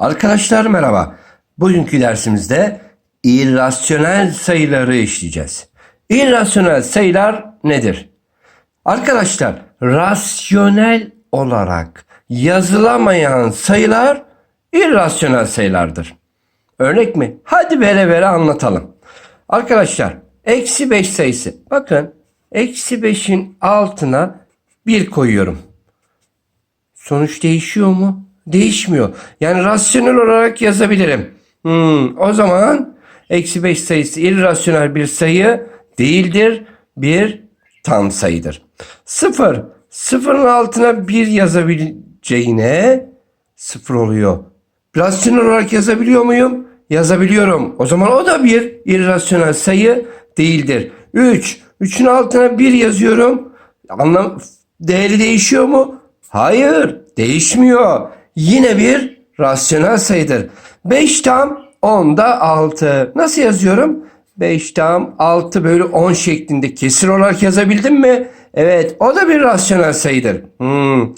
Arkadaşlar merhaba. Bugünkü dersimizde irrasyonel sayıları işleyeceğiz. İrrasyonel sayılar nedir? Arkadaşlar rasyonel olarak yazılamayan sayılar irrasyonel sayılardır. Örnek mi? Hadi vere vere anlatalım. Arkadaşlar eksi 5 sayısı. Bakın eksi 5'in altına 1 koyuyorum. Sonuç değişiyor mu? Değişmiyor. Yani rasyonel olarak yazabilirim. Hmm, o zaman eksi 5 sayısı irrasyonel bir sayı değildir. Bir tam sayıdır. 0. Sıfırın altına 1 yazabileceğine 0 oluyor. Rasyonel olarak yazabiliyor muyum? Yazabiliyorum. O zaman o da bir irrasyonel sayı değildir. 3. 3'ün altına 1 yazıyorum. Anlam değeri değişiyor mu? Hayır, değişmiyor. Yine bir rasyonel sayıdır. 5 tam 10'da 6. Nasıl yazıyorum? 5 tam 6 bölü 10 şeklinde kesir olarak yazabildim mi? Evet, o da bir rasyonel sayıdır. Hmm.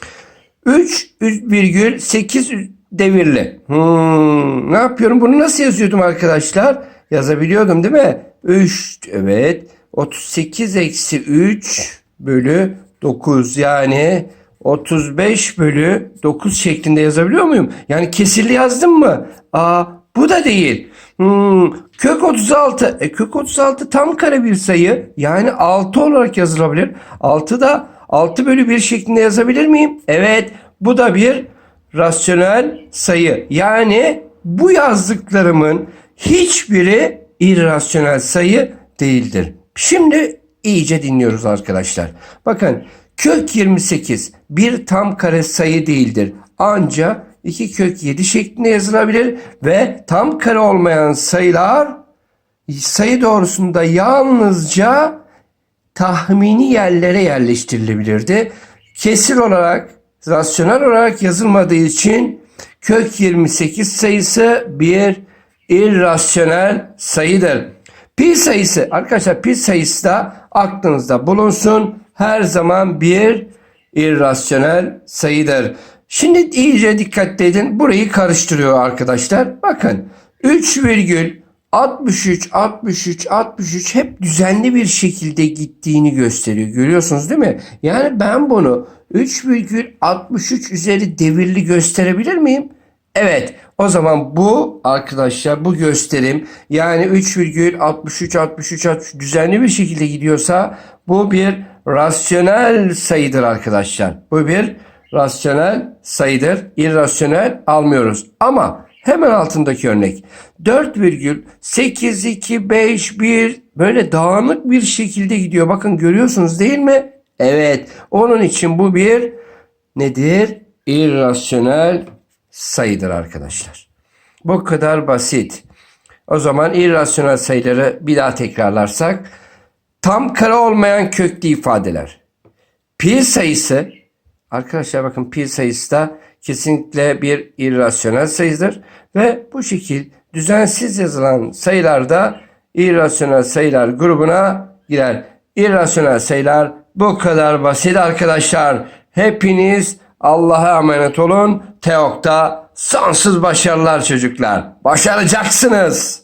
3 virgül 8 devirli. Hmm. Ne yapıyorum? Bunu nasıl yazıyordum arkadaşlar? Yazabiliyordum değil mi? 3 evet. 38 eksi 3 bölü 9 yani 35 bölü 9 şeklinde yazabiliyor muyum? Yani kesirli yazdım mı? Aa bu da değil. Hmm, kök 36. E, kök 36 tam kare bir sayı. Yani 6 olarak yazılabilir. 6 da 6 bölü 1 şeklinde yazabilir miyim? Evet. Bu da bir rasyonel sayı. Yani bu yazdıklarımın hiçbiri irrasyonel sayı değildir. Şimdi iyice dinliyoruz arkadaşlar. Bakın kök 28 bir tam kare sayı değildir. Ancak 2 kök 7 şeklinde yazılabilir ve tam kare olmayan sayılar sayı doğrusunda yalnızca tahmini yerlere yerleştirilebilirdi. Kesir olarak, rasyonel olarak yazılmadığı için kök 28 sayısı bir irrasyonel sayıdır. Pi sayısı arkadaşlar pi sayısı da aklınızda bulunsun. Her zaman bir irrasyonel sayıdır. Şimdi iyice dikkat edin. Burayı karıştırıyor arkadaşlar. Bakın 3 virgül 63, 63, 63 hep düzenli bir şekilde gittiğini gösteriyor. Görüyorsunuz değil mi? Yani ben bunu 3,63 üzeri devirli gösterebilir miyim? Evet. O zaman bu arkadaşlar bu gösterim yani 3,63 63 63 düzenli bir şekilde gidiyorsa bu bir rasyonel sayıdır arkadaşlar. Bu bir rasyonel sayıdır. İrrasyonel almıyoruz. Ama hemen altındaki örnek 4,825 böyle dağınık bir şekilde gidiyor. Bakın görüyorsunuz değil mi? Evet. Onun için bu bir nedir? İrrasyonel sayıdır arkadaşlar. Bu kadar basit. O zaman irrasyonel sayıları bir daha tekrarlarsak tam kare olmayan köklü ifadeler. Pi sayısı arkadaşlar bakın pi sayısı da kesinlikle bir irrasyonel sayıdır ve bu şekil düzensiz yazılan sayılarda irrasyonel sayılar grubuna girer. İrrasyonel sayılar bu kadar basit arkadaşlar. Hepiniz Allah'a emanet olun. Teok'ta sonsuz başarılar çocuklar. Başaracaksınız.